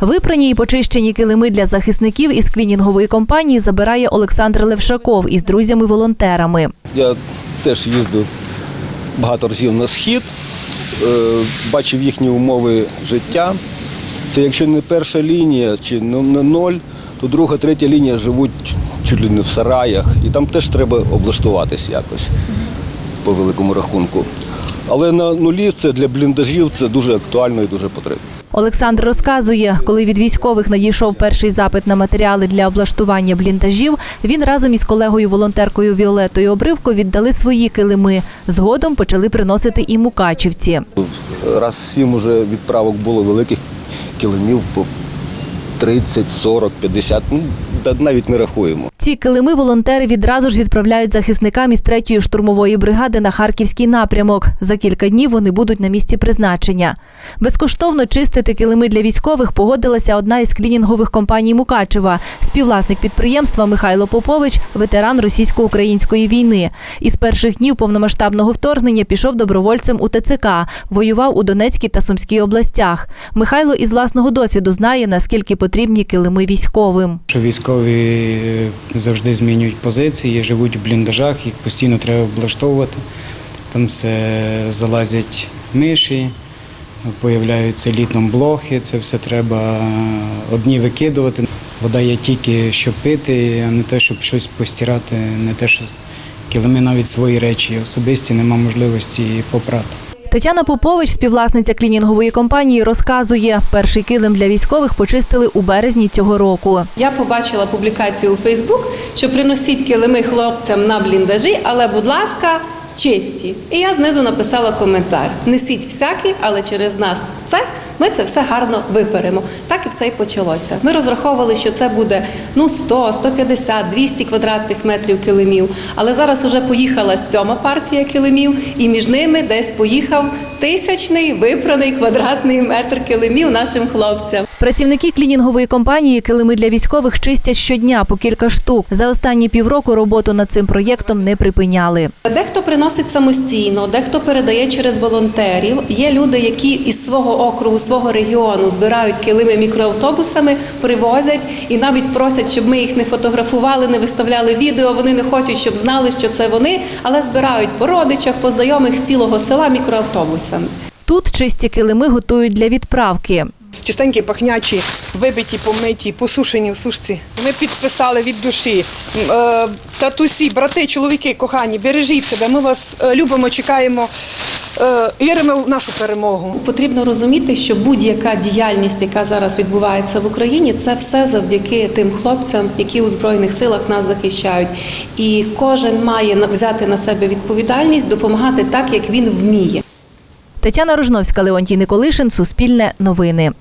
Випрані і почищені килими для захисників із клінінгової компанії забирає Олександр Левшаков із друзями-волонтерами. Я теж їздив багато разів на схід, е, бачив їхні умови життя. Це якщо не перша лінія чи не ноль, то друга, третя лінія живуть чуть ли не в сараях, і там теж треба облаштуватись якось по великому рахунку. Але на нулі це для бліндажів це дуже актуально і дуже потрібно. Олександр розказує, коли від військових надійшов перший запит на матеріали для облаштування бліндажів, він разом із колегою-волонтеркою Віолетою Обривко віддали свої килими. Згодом почали приносити і мукачівці. Раз сім уже відправок було великих килимів по 30, 40, 50, ну навіть не рахуємо. Ці килими волонтери відразу ж відправляють захисникам із третьої штурмової бригади на харківський напрямок. За кілька днів вони будуть на місці призначення. Безкоштовно чистити килими для військових погодилася одна із клінінгових компаній Мукачева, співвласник підприємства Михайло Попович, ветеран російсько-української війни. Із перших днів повномасштабного вторгнення пішов добровольцем у ТЦК, воював у Донецькій та Сумській областях. Михайло із власного досвіду знає, наскільки потрібні килими військовим. Військові е, завжди змінюють позиції, живуть в бліндажах, їх постійно треба облаштовувати. Там все залазять миші, появляються літом блохи, це все треба одні викидувати. Вода є тільки щоб пити, а не те, щоб щось постирати, не те, що килими навіть свої речі особисті, нема можливості попрати. Тетяна Попович, співвласниця клінінгової компанії, розказує, перший килим для військових почистили у березні цього року. Я побачила публікацію у Фейсбук, що приносіть килими хлопцям на бліндажі, але, будь ласка, чисті. І я знизу написала коментар: несіть всякі, але через нас цех ми це все гарно виперемо. Так і все і почалося. Ми розраховували, що це буде ну 100, 150, 200 квадратних метрів килимів. Але зараз уже поїхала сьома партія килимів, і між ними десь поїхав тисячний випраний квадратний метр килимів нашим хлопцям. Працівники клінінгової компанії килими для військових чистять щодня по кілька штук. За останні півроку роботу над цим проєктом не припиняли. Дехто приносить самостійно, дехто передає через волонтерів. Є люди, які із свого округу, свого регіону збирають килими мікроавтобусами, привозять і навіть просять, щоб ми їх не фотографували, не виставляли відео. Вони не хочуть, щоб знали, що це вони, але збирають по родичах, по знайомих цілого села мікроавтобусами. Тут чисті килими готують для відправки. Чистенькі, пахнячі, вибиті, помиті, посушені в сушці. Ми підписали від душі. Е, Татусі, брати, чоловіки, кохані, бережіть себе. Ми вас е, любимо, чекаємо, е, віримо в нашу перемогу. Потрібно розуміти, що будь-яка діяльність, яка зараз відбувається в Україні, це все завдяки тим хлопцям, які у збройних силах нас захищають. І кожен має взяти на себе відповідальність, допомагати так, як він вміє. Тетяна Рожновська, Леонтій Николишин, Суспільне новини.